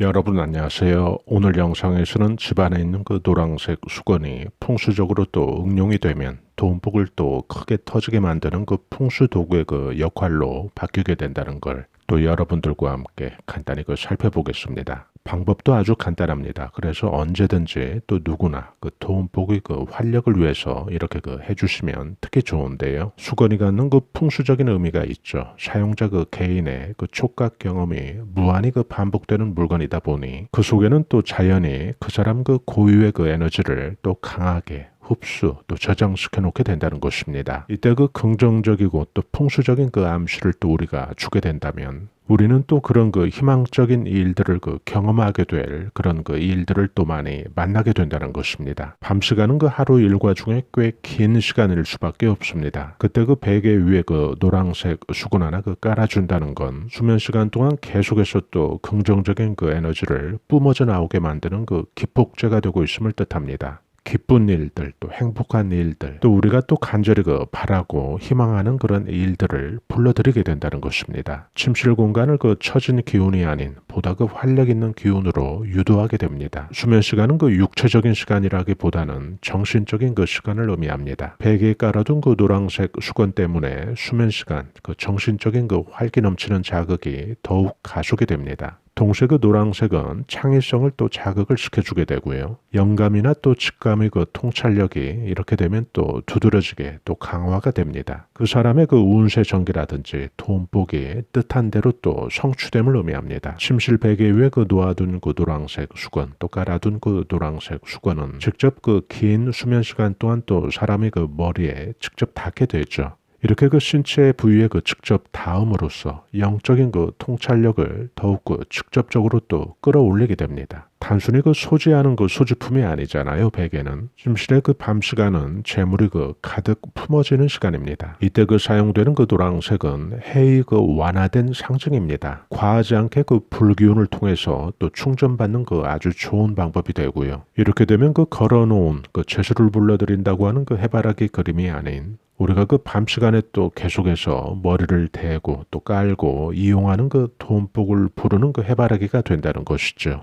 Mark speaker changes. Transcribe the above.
Speaker 1: 여러분 안녕하세요. 오늘 영상에서는 집안에 있는 그 노란색 수건이 풍수적으로 또 응용이 되면 돈복을 또 크게 터지게 만드는 그 풍수 도구의 그 역할로 바뀌게 된다는 걸 또 여러분들과 함께 간단히 그 살펴보겠습니다. 방법도 아주 간단합니다. 그래서 언제든지 또 누구나 그 돈복의 그 활력을 위해서 이렇게 그 해주시면 특히 좋은데요. 수건이 갖는 그 풍수적인 의미가 있죠. 사용자 그 개인의 그 촉각 경험이 무한히 그 반복되는 물건이다 보니 그 속에는 또 자연히 그 사람 그 고유의 그 에너지를 또 강하게 흡수 또 저장시켜 놓게 된다는 것입니다. 이때 그 긍정적이고 또 풍수적인 그 암시를 또 우리가 주게 된다면 우리는 또 그런 그 희망적인 일들을 그 경험하게 될 그런 그 일들을 또 많이 만나게 된다는 것입니다. 밤 시간은 그 하루 일과 중에 꽤 긴 시간일 수밖에 없습니다. 그때 그 베개 위에 그 노란색 수건 하나 그 깔아준다는 건 수면 시간 동안 계속해서 또 긍정적인 그 에너지를 뿜어져 나오게 만드는 그 기폭제가 되고 있음을 뜻합니다. 기쁜 일들, 또 행복한 일들, 또 우리가 또 간절히 그 바라고 희망하는 그런 일들을 불러들이게 된다는 것입니다. 침실 공간을 그 처진 기운이 아닌 보다 그 활력 있는 기운으로 유도하게 됩니다. 수면 시간은 그 육체적인 시간이라기보다는 정신적인 그 시간을 의미합니다. 베개에 깔아둔 그 노란색 수건 때문에 수면 시간, 그 정신적인 그 활기 넘치는 자극이 더욱 가속이 됩니다. 동시에 그 노란색은 창의성을 또 자극을 시켜주게 되고요. 영감이나 또 직감의 그 통찰력이 이렇게 되면 또 두드러지게 또 강화가 됩니다. 그 사람의 그 운세 전기라든지 돈복이 뜻한 대로 또 성취됨을 의미합니다. 침실 베개 위에 그 놓아둔 그 노란색 수건 또 깔아둔 그 노란색 수건은 직접 그 긴 수면 시간 동안 또 사람의 그 머리에 직접 닿게 되죠. 이렇게 그 신체 부위에 그 직접 닿음으로써 영적인 그 통찰력을 더욱 그 직접적으로 또 끌어올리게 됩니다. 단순히 그 소지하는 그 소지품이 아니잖아요, 베개는. 침실의 그 밤 시간은 재물이 그 가득 품어지는 시간입니다. 이때 그 사용되는 그 노란색은 해의 그 완화된 상징입니다. 과하지 않게 그 불기운을 통해서 또 충전받는 그 아주 좋은 방법이 되고요. 이렇게 되면 그 걸어놓은 그 재수를 불러들인다고 하는 그 해바라기 그림이 아닌 우리가 그 밤 시간에 또 계속해서 머리를 대고 또 깔고 이용하는 그 돈복을 부르는 그 해바라기가 된다는 것이죠.